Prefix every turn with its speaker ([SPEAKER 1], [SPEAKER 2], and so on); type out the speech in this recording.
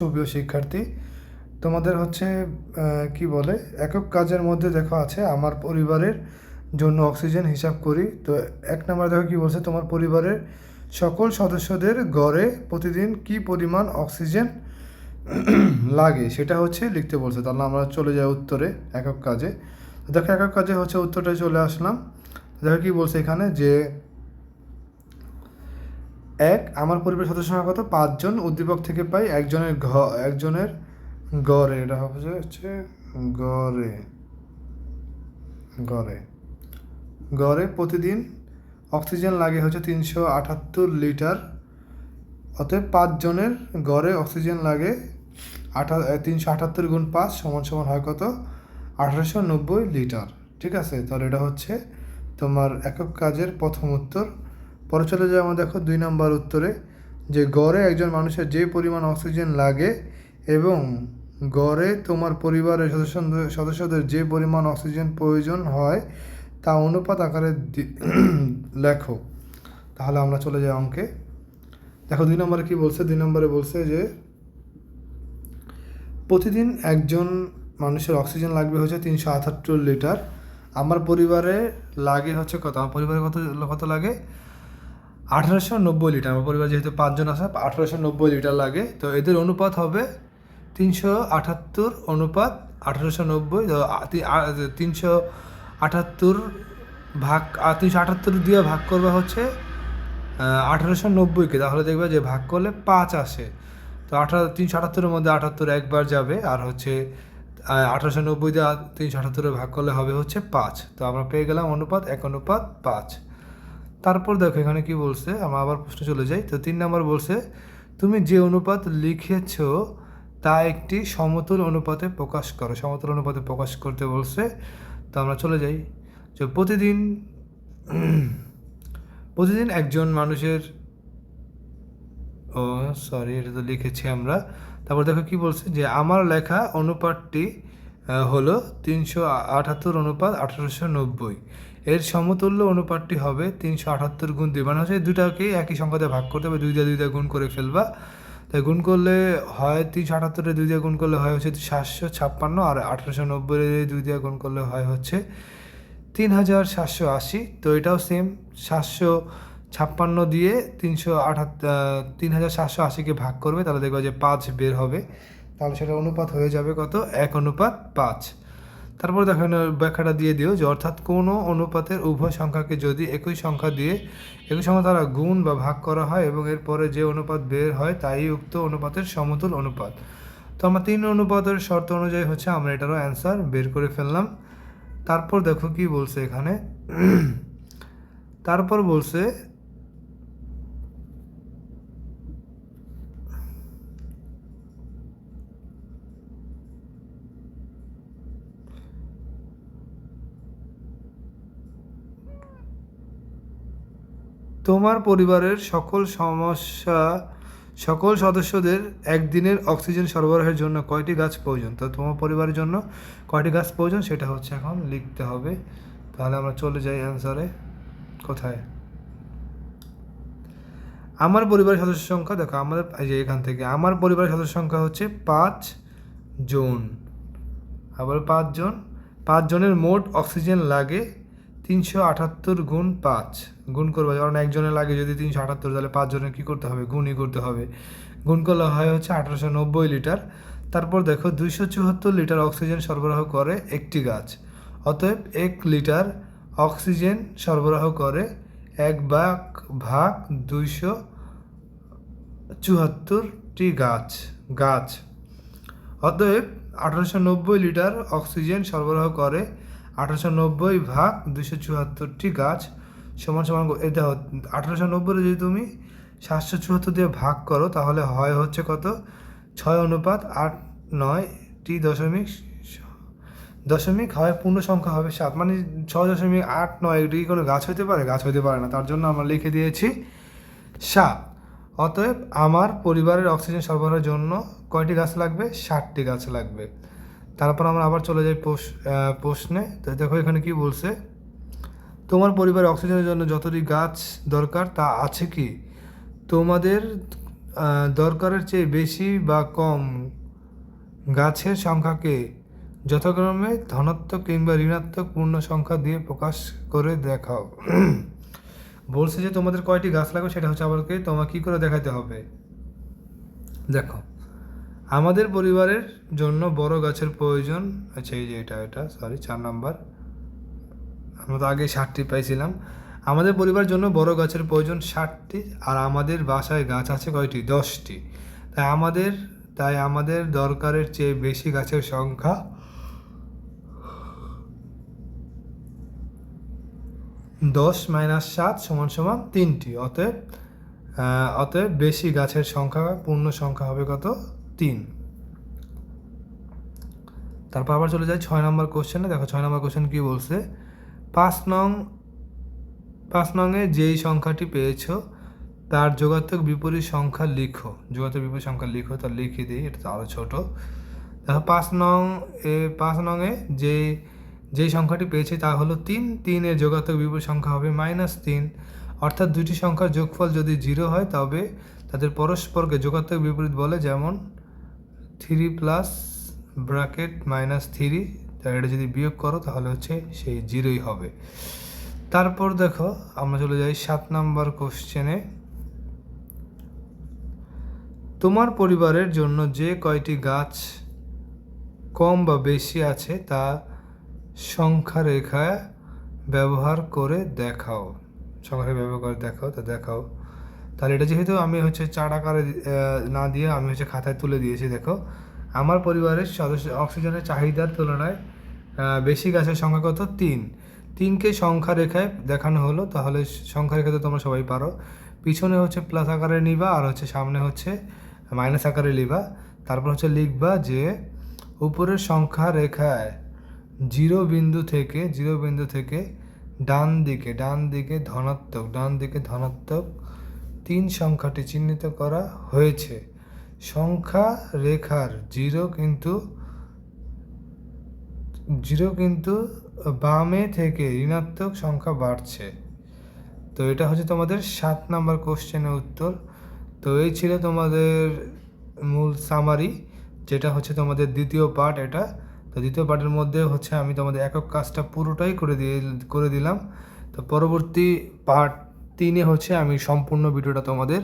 [SPEAKER 1] সুপ্রিয় শিক্ষার্থী। তোমাদের হচ্ছে কি বলে, একক কাজের মধ্যে দেখো আছে, আমার পরিবারের জন্য অক্সিজেন হিসাব করি। তো এক নম্বর দেখো কি বলছে, তোমার পরিবারের সকল সদস্যদের গড়ে প্রতিদিন কি পরিমাণ অক্সিজেন লাগে, সেটা হচ্ছে লিখতে বলছে। তাহলে আমরা চলে যাই উত্তরে, একক কাজে। দেখো, একক কাজে হচ্ছে উত্তরটা চলে আসলাম। দেখো কি বলছে এখানে যে এক, আমার পরিবারের সদস্য সংখ্যা কত? পাঁচজন। উদ্দীপক থেকে পাই একজনের ঘ, একজনের গড়ে। এটা হচ্ছে গড়ে। গড়ে। গড়ে প্রতিদিন অক্সিজেন লাগে হচ্ছে তিনশো আটাত্তর লিটার। অতএব পাঁচজনের গড়ে অক্সিজেন লাগে আঠা তিনশো আটাত্তর গুণ পাঁচ সমান সমান হয় কত? আঠারোশো নব্বই লিটার। ঠিক আছে? তাহলে এটা হচ্ছে তোমার একক কাজের প্রথম উত্তর। পরে চলে যায় আমরা দেখো দুই নম্বর উত্তরে, যে গড়ে একজন মানুষের যে পরিমাণ অক্সিজেন লাগে এবং গড়ে তোমার পরিবারের সদস্য সদস্যদের যে পরিমাণ অক্সিজেন প্রয়োজন হয়, তা অনুপাত আকারে লেখো। তাহলে আমরা চলে যাই অঙ্কে। দেখো দুই নম্বরে কি বলছে? দুই নম্বরে বলছে যে, প্রতিদিন একজন মানুষের অক্সিজেন লাগবে হচ্ছে তিনশো আটাত্তর লিটার। আমার পরিবারে লাগে হচ্ছে কত? আমার পরিবারে কত কত লাগে? আঠারোশো নব্বই লিটার। আমার পরিবার যেহেতু পাঁচজন আছে আঠারোশো নব্বই লিটার লাগে। তো এদের অনুপাত হবে তিনশো আটাত্তর অনুপাত আঠারোশো নব্বই। তিনশো আটাত্তর ভাগ তিনশো আটাত্তর দিয়ে ভাগ করবে হচ্ছে আঠারোশো নব্বইকে। তাহলে দেখবে যে ভাগ করলে পাঁচ আসে। তো আঠারো, তিনশো আটাত্তরের মধ্যে আটাত্তর একবার যাবে, আর হচ্ছে আঠারোশো নব্বই দিয়ে তিনশো আটাত্তরে ভাগ করলে হবে হচ্ছে পাঁচ। তো আমরা পেয়ে গেলাম অনুপাত, এক অনুপাত পাঁচ। তারপর দেখো, এখানে কি বলছে? আমার আবার প্রশ্ন চলে যাই তো তিন নম্বর বলছে, তুমি যে অনুপাত লিখেছ, তা একটি সমতুল অনুপাতে প্রকাশ করো। সমতুল অনুপাতে প্রকাশ করতে বলছে। তো আমরা চলে যাই। যে প্রতিদিন প্রতিদিন একজন মানুষের, ও সরি, এটা তো লিখেছি আমরা। তারপর দেখো কি বলছে যে, আমার লেখা অনুপাতটি হলো তিনশো আটাত্তর অনুপাত আঠারোশো নব্বই। এর সমতুল্য অনুপাতটি হবে তিনশো আটাত্তর গুণ দুই। মানে হচ্ছে দুটাকে একই সংখ্যাতে ভাগ করতে হবে দুই দিয়ে দুই দিয়ে গুণ করে ফেলবা। তাই গুণ করলে হয় তিনশো আটাত্তরে দুই দিয়ে গুণ করলে হয় হচ্ছে সাতশো ছাপ্পান্ন, আর আঠারোশো নব্বই দুই দিয়ে গুণ করলে হয় হচ্ছে তিন হাজার সাতশো আশি। তো এটাও সেম সাতশো ছাপ্পান্ন দিয়ে তিনশো আঠাত্তর তিন হাজার সাতশো আশিকে ভাগ করবে, তাহলে দেখবে যে পাঁচ বের হবে। তাহলে সেটা অনুপাত হয়ে যাবে কত? এক অনুপাত পাঁচ। তারপর দেখো ব্যাখ্যাটা দিয়ে দিও যে, অর্থাৎ কোনো অনুপাতের উভয় সংখ্যাকে যদি একই সংখ্যা দিয়ে, একই সংখ্যা দ্বারা গুণ বা ভাগ করা হয় এবং এরপরে যে অনুপাত বের হয়, তাই উক্ত অনুপাতের সমতুল অনুপাত। তো আমরা তিন অনুপাতের শর্ত অনুযায়ী হচ্ছে, আমরা এটারও অ্যান্সার বের করে ফেললাম। তারপর দেখো কি বলছে এখানে। তারপর বলছে তোমার পরিবারের সকল সমস্যা, সকল সদস্যদের একদিনের অক্সিজেন সরবরাহের জন্য কয়টি গাছ প্রয়োজন? তো তোমার পরিবারের জন্য কয়টি গাছ প্রয়োজন সেটা হচ্ছে এখন লিখতে হবে। তাহলে আমরা চলে যাই অ্যান্সারে কোথায়? আমার পরিবারের সদস্য সংখ্যা, দেখো আমাদের, এই যে এখান থেকে, আমার পরিবারের সদস্য সংখ্যা হচ্ছে পাঁচ জন। আবার পাঁচজন পাঁচজনের মোট অক্সিজেন লাগে তিনশো আটাত্তর গুণ পাঁচ। গুণ করবে, কারণ একজনের লাগে যদি তিনশো আটাত্তর, তাহলে পাঁচজনের কী করতে হবে? গুণই করতে হবে। গুণ করলে হয় হচ্ছে আঠারোশো নব্বই লিটার। তারপর দেখো, দুইশো চুয়াত্তর লিটার অক্সিজেন সরবরাহ করে একটি গাছ। অতএব এক লিটার অক্সিজেন সরবরাহ করে এক ভাগ ভাগ দুইশো চুয়াত্তরটি গাছ গাছ। অতএব আঠারোশো নব্বই লিটার অক্সিজেন সরবরাহ করে আঠারোশো নব্বই ভাগ দুশো চুয়াত্তরটি গাছ সমান সমান এটা আঠারোশো নব্বই যদি তুমি সাতশো চুয়াত্তর দিয়ে ভাগ করো, তাহলে হয় হচ্ছে কত? ছয় অনুপাত আট নয় টি দশমিক দশমিক হয় পূর্ণ সংখ্যা হবে সাত। মানে ছয় দশমিক আট নয় এটি কোনো গাছ হতে পারে? গাছ হতে পারে না। তার জন্য আমরা লিখে দিয়েছি সাত। অতএব আমার পরিবারের অক্সিজেন সরবরাহের জন্য কয়টি গাছ লাগবে? ষাটটি গাছ লাগবে। তারপর আমরা আবার চলে যাই প্রশ- প্রশ্নে। তো দেখো এখানে কি বলছে? তোমার পরিবারের অক্সিজেনের জন্য যতটি গাছ দরকার তা আছে কি? তোমাদের দরকারের চেয়ে বেশি বা কম গাছের সংখ্যাকে যথাক্রমে ধনাত্মক কিংবা ঋণাত্মক পূর্ণ সংখ্যা দিয়ে প্রকাশ করে দেখাও। বলছে যে তোমাদের কয়টি গাছ লাগবে সেটা হচ্ছে আমাকে তোমাকে কী করে দেখাতে হবে? দেখো। আমাদের পরিবারের জন্য বড় গাছের প্রয়োজন আচ্ছা এই যে এটা এটা সরি চার নাম্বার আমরা তো আগে ষাটটি পাইছিলাম। আমাদের পরিবারের জন্য বড় গাছের প্রয়োজন ষাটটি আর আমাদের বাসায় গাছ আছে কয়টি? দশটি। তাই আমাদের তাই আমাদের দরকারের চেয়ে বেশি গাছের সংখ্যা দশ মাইনাস সাত সমান সমান তিনটি। অতএব অতএব বেশি গাছের সংখ্যা, পূর্ণ সংখ্যা হবে কত? তিন। তারপর আবার চলে যায় ছয় নম্বর কোশ্চেনে দেখো ছয় নম্বর কোশ্চেন কি বলছে? পাঁচ নং, পাঁচ নংয়ে যেই সংখ্যাটি পেয়েছ, তার যোগাত্মক বিপরীত সংখ্যা লিখো। যোগাত্মক বিপরীত সংখ্যা লিখো তার লিখে দিই, এটা তো আরও ছোটো। দেখো পাঁচ নং এ, পাঁচ নংয়ে যে, যেই সংখ্যাটি পেয়েছে, তা হলো তিন। তিনের যোগাত্মক বিপরীত সংখ্যা হবে মাইনাস তিন। অর্থাৎ দুটি সংখ্যার যোগফল যদি জিরো হয়, তবে তাদের পরস্পরকে যোগাত্মক বিপরীত বলে যেমন three plus bracket minus three তাহলে এটা যদি বিয়োগ করো তাহলে হচ্ছে সেই জিরোই হবে। তারপর দেখো, আমরা চলে যাই সাত নাম্বার কোশ্চেনে তোমার পরিবারের জন্য যে কয়টি গাছ কম বা বেশি আছে তা সংখ্যা রেখায় ব্যবহার করে দেখাও। সংখ্যা রেখা ব্যবহার করে দেখাও, তা দেখাও। তাহলে এটা যেহেতু আমি হচ্ছে চার আকারে না দিয়ে আমি হচ্ছে খাতায় তুলে দিয়েছি, দেখো। আমার পরিবারের সদস্য, অক্সিজেনের চাহিদার তুলনায় বেশি গাছের সংখ্যা কত? তিন। তিনকে সংখ্যা রেখায় দেখানো হলো, তাহলে সংখ্যা রেখা তো তোমরা সবাই পারো। পিছনে হচ্ছে প্লাস আকারে নিবা, আর হচ্ছে সামনে হচ্ছে মাইনাস আকারে লিবা। তারপর হচ্ছে লিখবা যে, উপরের সংখ্যা রেখায় জিরো বিন্দু থেকে, জিরো বিন্দু থেকে ডান দিকে ডান দিকে ধনাত্মক, ডান দিকে ধনাত্মক তিন সংখ্যাটি চিহ্নিত করা হয়েছে। সংখ্যা রেখার জিরো কিন্তু জিরো কিন্তু বামে থেকে ঋণাত্মক সংখ্যা বাড়ছে। তো এটা হচ্ছে তোমাদের সাত নাম্বার কোশ্চেনের উত্তর। তো এই ছিল তোমাদের মূল সামারি যেটা হচ্ছে তোমাদের দ্বিতীয় পার্ট এটা। তো দ্বিতীয় পার্টের মধ্যে হচ্ছে আমি তোমাদের একক কাজটা পুরোটাই করে দিয়ে, করে দিলাম। তো পরবর্তী পার্ট তিনে হচ্ছে আমি সম্পূর্ণ ভিডিওটা তোমাদের